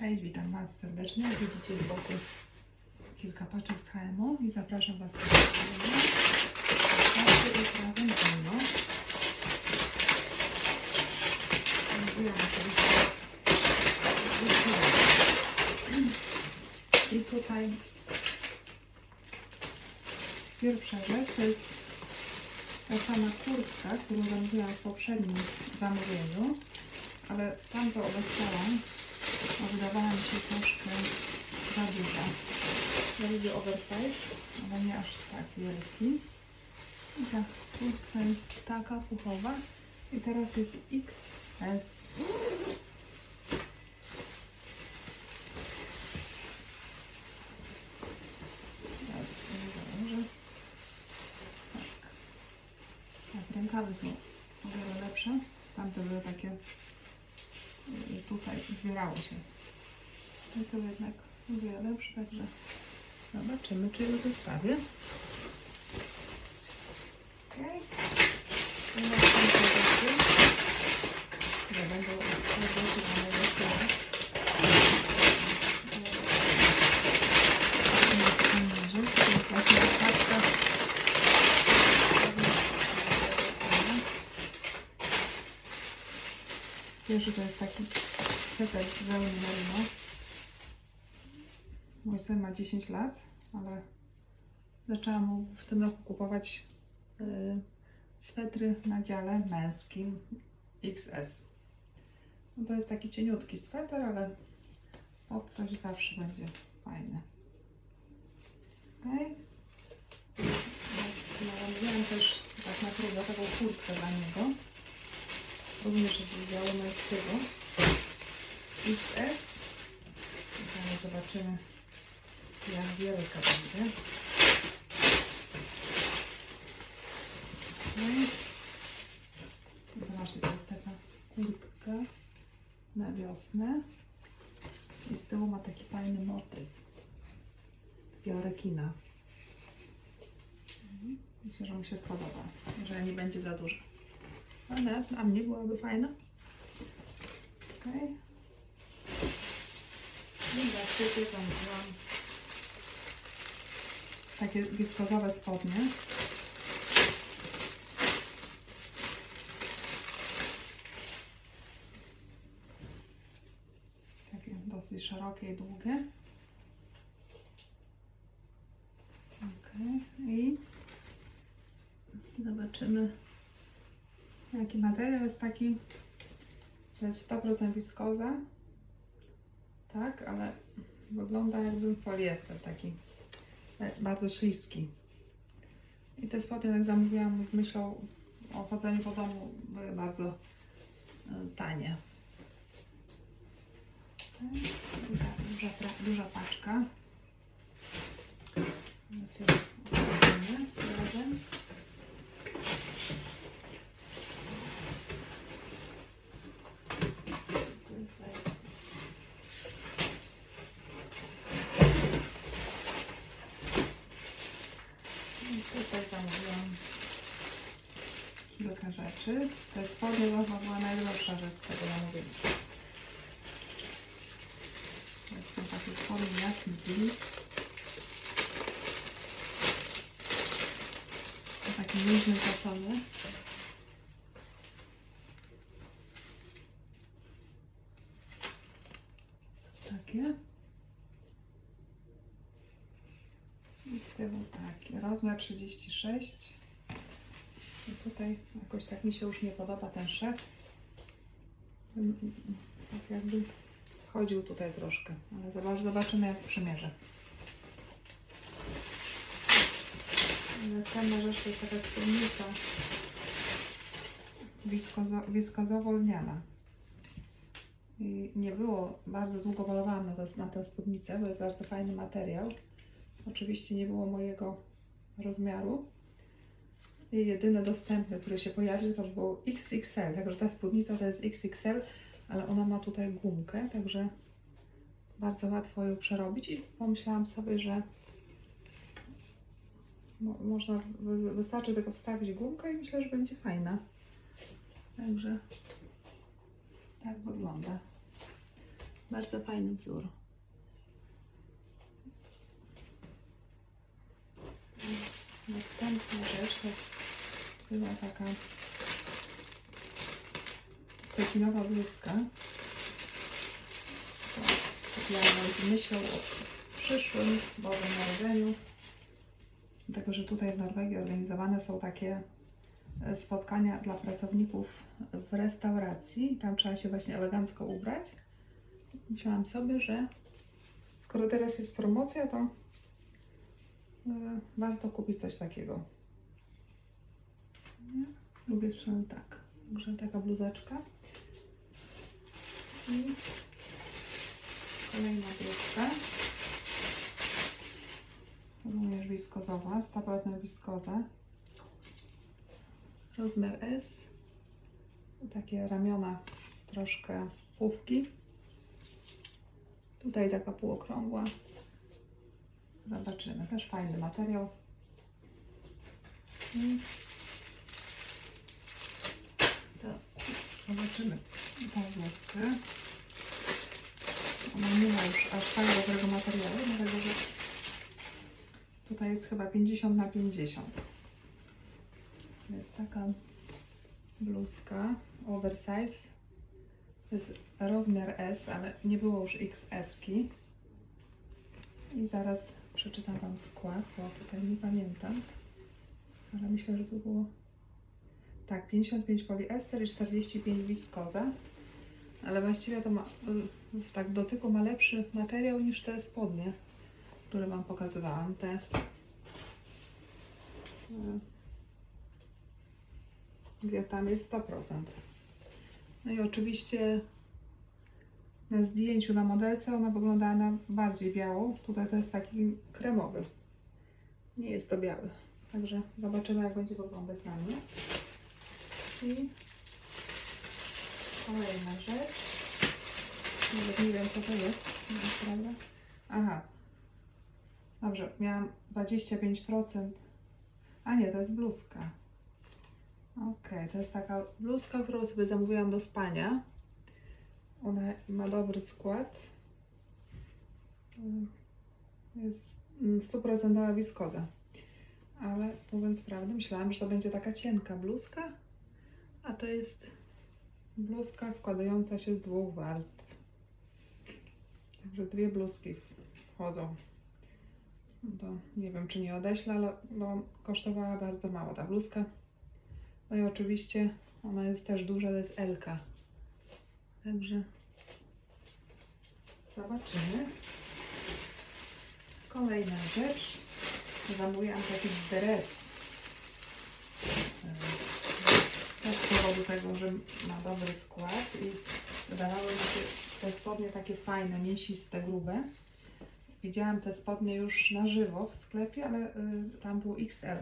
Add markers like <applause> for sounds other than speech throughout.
Cześć, witam Was serdecznie. Widzicie z boku kilka paczek z HMO i zapraszam Was serdecznie. Patrzcie razem ze mną. I tutaj pierwsza rzecz to jest ta sama kurtka, którą zamówiłam w poprzednim zamówieniu, ale obeslałam bo wydawała mi się troszkę za duża. Ja lubię oversize, ale nie aż tak wielki. I ta kurtka jest taka puchowa. I teraz jest XS. Tak. Tak, rękawy są o wiele lepsze. Tamte były takie tutaj zbierało się. Te są jednak wiele lepsze, także zobaczymy, czy je zestawię. Okej. I następne rzeczy, które będą odchodzić na mojego stołu. Następna rzecz, to jest właśnie paczka. Pierwszy to jest taki z wełny merino. Mój syn ma 10 lat, ale zaczęłam mu w tym roku kupować y, swetry na dziale męskim XS. No to jest taki cieniutki sweter, ale pod coś zawsze będzie fajny. Okej. Zamówiłam też tak na próbę taką kurtkę dla niego również z wydziału męskiego XS. Zaraz zobaczymy jak wielka będzie. No zobaczcie, to jest taka kurtka na wiosnę i z tyłu ma taki fajny motyw takiego rekina. Mhm. Myślę, że mu się spodoba, że nie będzie za dużo. Nawet dla mnie byłaby fajna. Okej. Zamówiłam takie wiskozowe spodnie. Takie dosyć szerokie i długie. Okej. I zobaczymy Jaki materiał jest taki, to jest 100% wiskoza, tak, ale wygląda jakby poliester taki e, bardzo śliski. I te spodnie, jak zamówiłam z myślą o chodzeniu po domu, były bardzo e, tanie. Duża, duża, duża paczka. Otworzymy razem. Tu jest wejście. I tutaj zamówiłam kilka rzeczy. Te spodnie chyba była najdroższa rzecz z tego zamówienia. To są takie spodnie jasny jeans. Taki luźny fasony. Takie. I z tyłu takie. Rozmiar 36. I tutaj jakoś tak mi się już nie podoba ten szef. Mm, mm, mm, Tak jakby schodził tutaj troszkę. Ale zobacz, zobaczymy jak przymierzę. Następna rzecz to jest taka spódnica wiskozo, wiskozowo-lniana. I nie było, bardzo długo polowałam na, na tę spódnicę, bo jest bardzo fajny materiał. Oczywiście nie było mojego rozmiaru. Jedyne dostępne, które się pojawił, to było XXL. Także ta spódnica to jest XXL, ale ona ma tutaj gumkę, także bardzo łatwo ją przerobić. I pomyślałam sobie, że mo można, wy wystarczy tylko wstawić gumkę i myślę, że będzie fajna. Także tak wygląda. Bardzo fajny wzór. Następna rzecz to była taka cekinowa bluzka. Kupiłam z myślą o przyszłym Bożym Narodzeniu. Dlatego, że tutaj w Norwegii organizowane są takie e, spotkania dla pracowników w restauracji. Tam trzeba się właśnie elegancko ubrać. Myślałam sobie, że skoro teraz jest promocja, to warto kupić coś takiego. Drugiej strony tak. Także taka bluzeczka. I kolejna bluzka. Również wiskozowa, 100% wiskoza. Rozmiar S. Takie ramiona, troszkę pufki. Tutaj taka półokrągła. Zobaczymy. Też fajny materiał. I to zobaczymy tą bluzkę. Ona nie ma już aż tak dobrego materiału, dlatego że tutaj jest chyba 50 na 50. Jest taka bluzka oversize. To jest rozmiar S, ale nie było już XS-ki. I zaraz przeczytam Wam skład, bo tutaj nie pamiętam. Ale myślę, że to było tak, 55 poliester i 45 wiskoza. Ale właściwie to ma, y, w tak dotyku ma lepszy materiał niż te spodnie, które Wam pokazywałam. Te gdzie tam jest 100%. No i oczywiście na zdjęciu na modelce ona wyglądała na bardziej białą. Tutaj to jest taki kremowy. Nie jest to biały. Także zobaczymy jak będzie wyglądać na mnie. I kolejna rzecz. Nawet nie wiem co to jest. Naprawdę. Aha. Dobrze, miałam 25%. A nie, to jest bluzka. Okej, to jest taka bluzka, którą sobie zamówiłam do spania. Ona ma dobry skład. Jest mm, 100% wiskoza. Ale mówiąc prawdę, myślałam, że to będzie taka cienka bluzka, a to jest bluzka składająca się z dwóch warstw. Także dwie bluzki wchodzą. To nie wiem, czy nie odeślę, ale no, kosztowała bardzo mało ta bluzka. No i oczywiście ona jest też duża, to jest Elka. Także zobaczymy. Kolejna rzecz. Zamówiłam taki dres. E, Też z powodu tego, że ma dobry skład i wydawały mi się te spodnie takie fajne, mięsiste, grube. Widziałam te spodnie już na żywo w sklepie, ale y, tam był XL.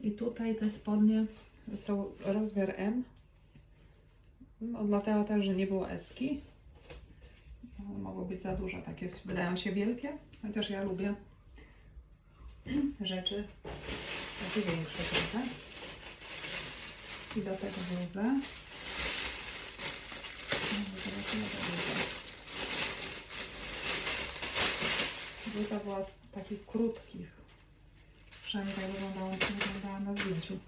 I tutaj te spodnie są rozmiar M. No, dlatego też, że nie było eski. Mogło być za duże, takie wydają się wielkie, chociaż ja lubię rzeczy takie większe trochę. I do tego bluzę. Bluza była z takich krótkich. Przynajmniej tak wyglądała, wyglądała na zdjęciu.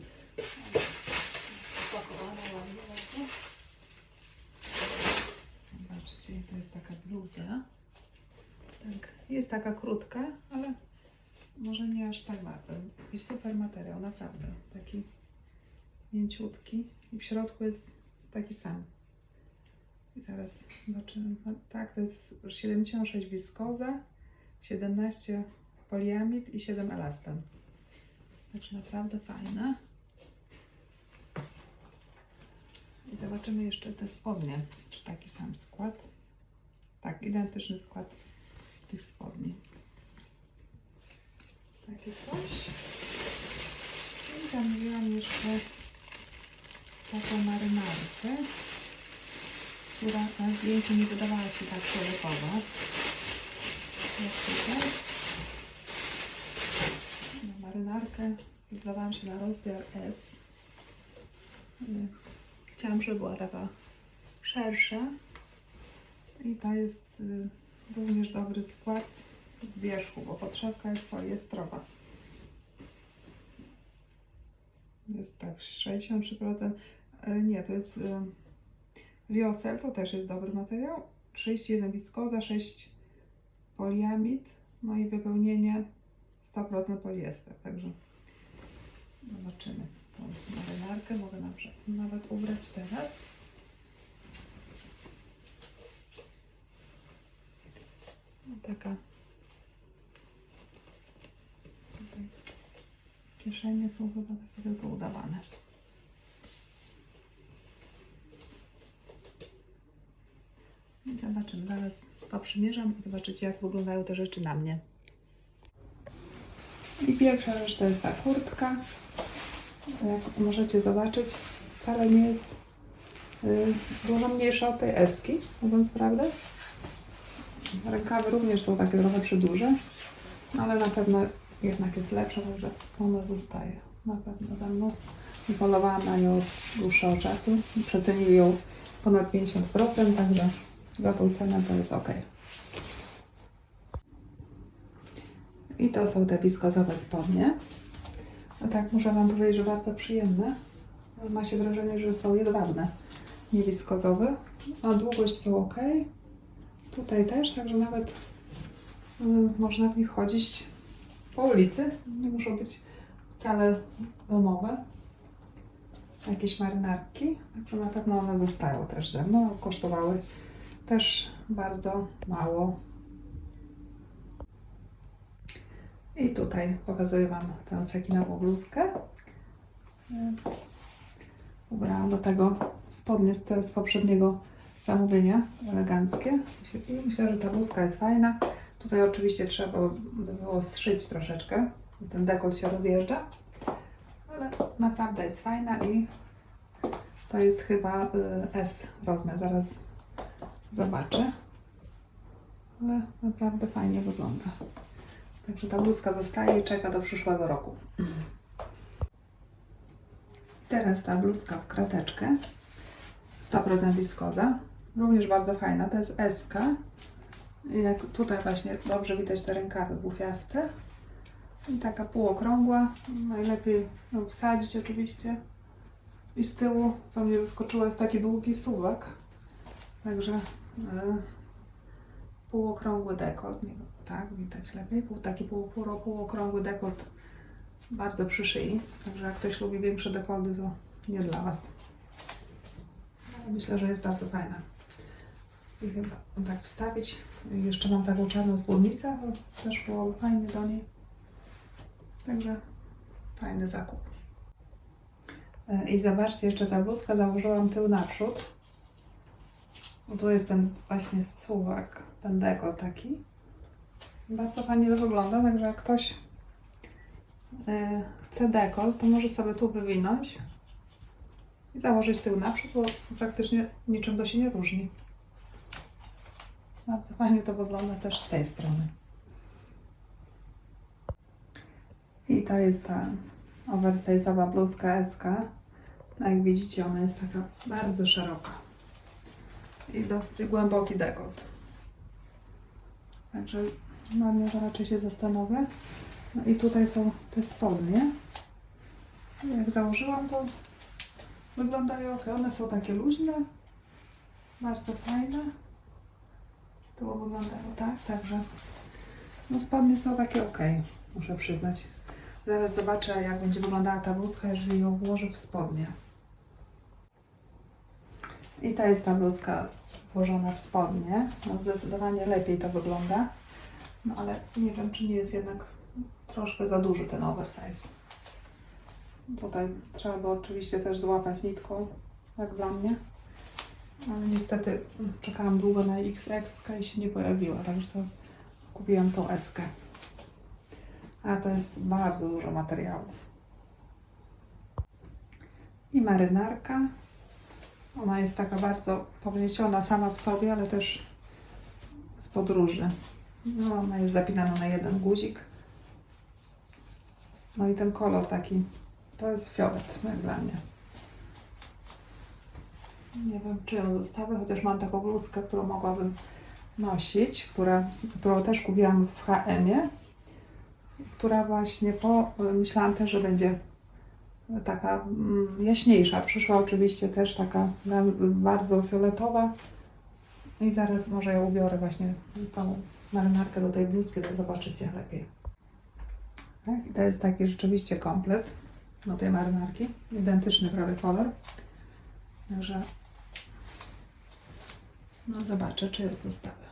Zobaczcie, to jest taka bluza. Tak, jest taka krótka, ale może nie aż tak bardzo. I super materiał, naprawdę. Taki mięciutki. I w środku jest taki sam. I zaraz zobaczymy. No, tak, to jest 76 wiskoza, 17 poliamid i 7 elastan. Także naprawdę fajne. I zobaczymy jeszcze te spodnie, czy taki sam skład. Tak, identyczny skład tych spodni. Takie coś. I zamówiłam jeszcze taką marynarkę, która na zdjęciu nie wydawała się tak. Jak tutaj. Na marynarkę zdawałam się na rozmiar S. Chciałam, żeby była taka szersza I to jest y, również dobry skład w wierzchu, bo podszewka jest poliestrowa. Jest tak 63%. E, Nie, to jest y, Liocel, to też jest dobry materiał. 31 wiskoza, 6 poliamid, no i wypełnienie 100% poliester. Także zobaczymy tą marynarkę. Mogę nawet, ubrać teraz. No, taka kieszenie są chyba takie tylko udawane. I zobaczymy, zaraz poprzymierzam i zobaczycie jak wyglądają te rzeczy na mnie. I pierwsza rzecz to jest ta kurtka. Jak możecie zobaczyć, wcale nie jest y, dużo mniejsza od tej eski, mówiąc prawdę. Rękawy również są takie trochę przyduże, ale na pewno jednak jest lepsza, także ona zostaje. Na pewno za mną. I polowałam na nią od dłuższego czasu. Przecenili ją ponad 50%, także za tą cenę to jest ok. I to są te wiskozowe spodnie. No tak, muszę Wam powiedzieć, że bardzo przyjemne. Ma się wrażenie, że są jedwabne, nie wiskozowe. A długość są ok. Tutaj też, także nawet y, można w nich chodzić po ulicy. Nie muszą być wcale domowe. Jakieś marynarki. Także na pewno one zostają też ze mną. Kosztowały też bardzo mało. I tutaj pokazuję Wam tę cekinową bluzkę. Ubrałam do tego spodnie z, z poprzedniego zamówienia, eleganckie. I myślę, że ta bluzka jest fajna. Tutaj oczywiście trzeba by było zszyć troszeczkę. Ten dekolt się rozjeżdża. Ale naprawdę jest fajna i to jest chyba y, S rozmiar. Zaraz zobaczę. Ale naprawdę fajnie wygląda. Także ta bluzka zostaje i czeka do przyszłego roku. Teraz ta bluzka w krateczkę. 100% wiskoza. Również bardzo fajna. To jest SK. Jak tutaj właśnie dobrze widać te rękawy bufiaste. I taka półokrągła. Najlepiej ją wsadzić oczywiście. I z tyłu, co mnie zaskoczyło, jest taki długi suwak. Także e, półokrągły dekolt. Nie, wiem, tak, widać lepiej. Taki pół, pół, półokrągły dekolt bardzo przy szyi. Także jak ktoś lubi większe dekolty, to nie dla Was. Myślę, że jest bardzo fajna. I chyba tak wstawić. Jeszcze mam taką czarną spódnicę, bo też było fajnie do niej. Także fajny zakup. E, I zobaczcie, jeszcze ta bluzka założyłam tył naprzód. Bo tu jest ten właśnie suwak, ten dekolt taki. Bardzo fajnie to wygląda, także jak ktoś e, chce dekolt, to może sobie tu wywinąć i założyć tył naprzód, bo praktycznie niczym to się nie różni. Bardzo fajnie to wygląda też z tej strony. I to jest ta oversize'owa bluzka SK. No Jak widzicie, ona jest taka bardzo szeroka. I dosyć głęboki dekolt. Także na nią to raczej się zastanowię. No i tutaj są te spodnie. Jak założyłam, to wyglądają ok. One są takie luźne, bardzo fajne. Z tyłu wyglądają tak, także no spodnie są takie ok, muszę przyznać. Zaraz zobaczę, jak będzie wyglądała ta bluzka, jeżeli ją włożę w spodnie. I to jest ta bluzka włożona w spodnie. No zdecydowanie lepiej to wygląda. No ale nie wiem, czy nie jest jednak troszkę za duży ten oversize. Tutaj trzeba by oczywiście też złapać nitką, jak dla mnie. Ale niestety mm, czekałam długo na XX i się nie pojawiła, także to kupiłam tą S. A to jest bardzo dużo materiału. I marynarka. Ona jest taka bardzo pognieciona sama w sobie, ale też z podróży. No, ona jest zapinana na jeden guzik. No i ten kolor taki, to jest fiolet, jak dla mnie. Nie wiem, czy ją zostawię, chociaż mam taką bluzkę, którą mogłabym nosić, która, którą też kupiłam w H&M-ie, która właśnie po, myślałam też, że będzie taka mm, jaśniejsza. Przyszła oczywiście też taka bardzo fioletowa i zaraz może ją ubiorę właśnie tą marynarkę do tej bluzki, to zobaczycie lepiej. Tak, i to jest taki rzeczywiście komplet do tej marynarki, identyczny prawie kolor. Także no zobaczę, czy ją zostawię.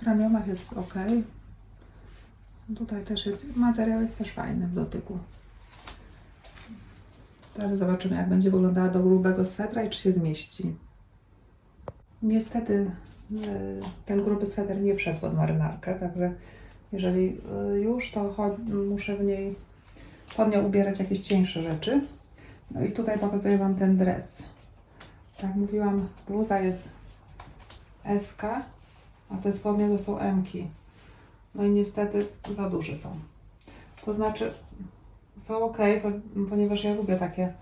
W ramionach jest ok. Tutaj też jest, materiał jest też fajny w dotyku. Teraz zobaczymy, jak będzie wyglądała do grubego swetra i czy się zmieści. Niestety ten gruby sweter nie wszedł pod marynarkę, także jeżeli e, już, to muszę w niej pod nią ubierać jakieś cieńsze rzeczy. No i tutaj pokazuję Wam ten dres. Tak mówiłam, bluza jest SK, a te spodnie to są M. -ki. No i niestety za duże są. To znaczy są ok, po- ponieważ ja lubię takie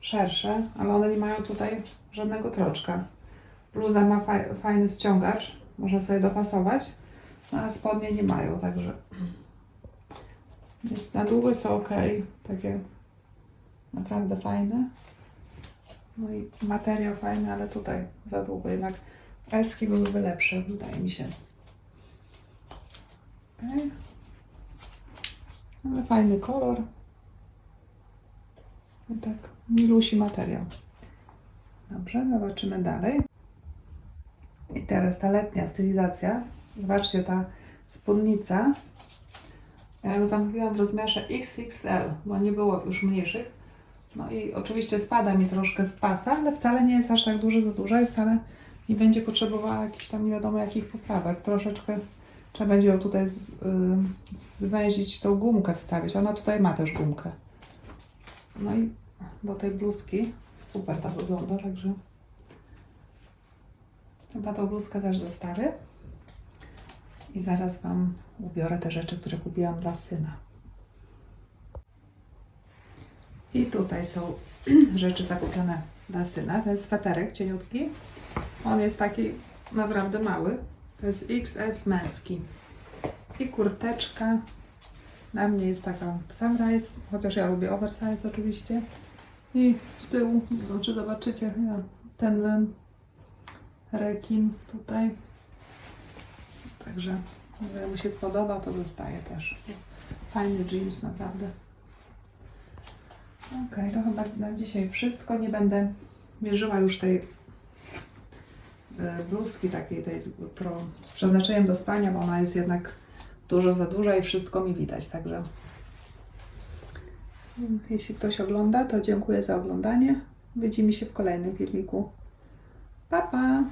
szersze, ale one nie mają tutaj żadnego troczka. Bluza ma faj, fajny ściągacz, można sobie dopasować, no a spodnie nie mają, także jest, na długo są ok, takie naprawdę fajne. No i materiał fajny, ale tutaj za długo. Jednak eski byłyby lepsze, wydaje mi się. Okej. Ale fajny kolor. I tak, milusi materiał. Dobrze, zobaczymy dalej. Teraz ta letnia stylizacja. Zobaczcie, ta spódnica. Ja ją zamówiłam w rozmiarze XXL, bo nie było już mniejszych. No i oczywiście spada mi troszkę z pasa, ale wcale nie jest aż tak duży za duża i wcale nie będzie potrzebowała jakichś tam nie wiadomo jakich poprawek. Troszeczkę trzeba będzie ją tutaj z, y, zwęzić, tą gumkę wstawić. Ona tutaj ma też gumkę. No i do tej bluzki super to wygląda, także chyba tą bluzkę też zostawię. I zaraz Wam ubiorę te rzeczy, które kupiłam dla syna. I tutaj są <clears throat> rzeczy zakupione dla syna. Ten sweterek cieniutki. On jest taki naprawdę mały. To jest XS męski. I kurteczka. Na mnie jest taka sunrise, chociaż ja lubię oversize oczywiście. I z tyłu, wiem, czy zobaczycie, ten rekin tutaj. Także jeżeli mu się spodoba, to zostaje też. Fajny jeans, naprawdę. Okej, to chyba na dzisiaj wszystko. Nie będę mierzyła już tej e, bluzki takiej, tej, którą z przeznaczeniem do spania, bo ona jest jednak dużo za duża i wszystko mi widać, także jeśli ktoś ogląda, to dziękuję za oglądanie. Widzimy się w kolejnym filmiku. Pa, pa!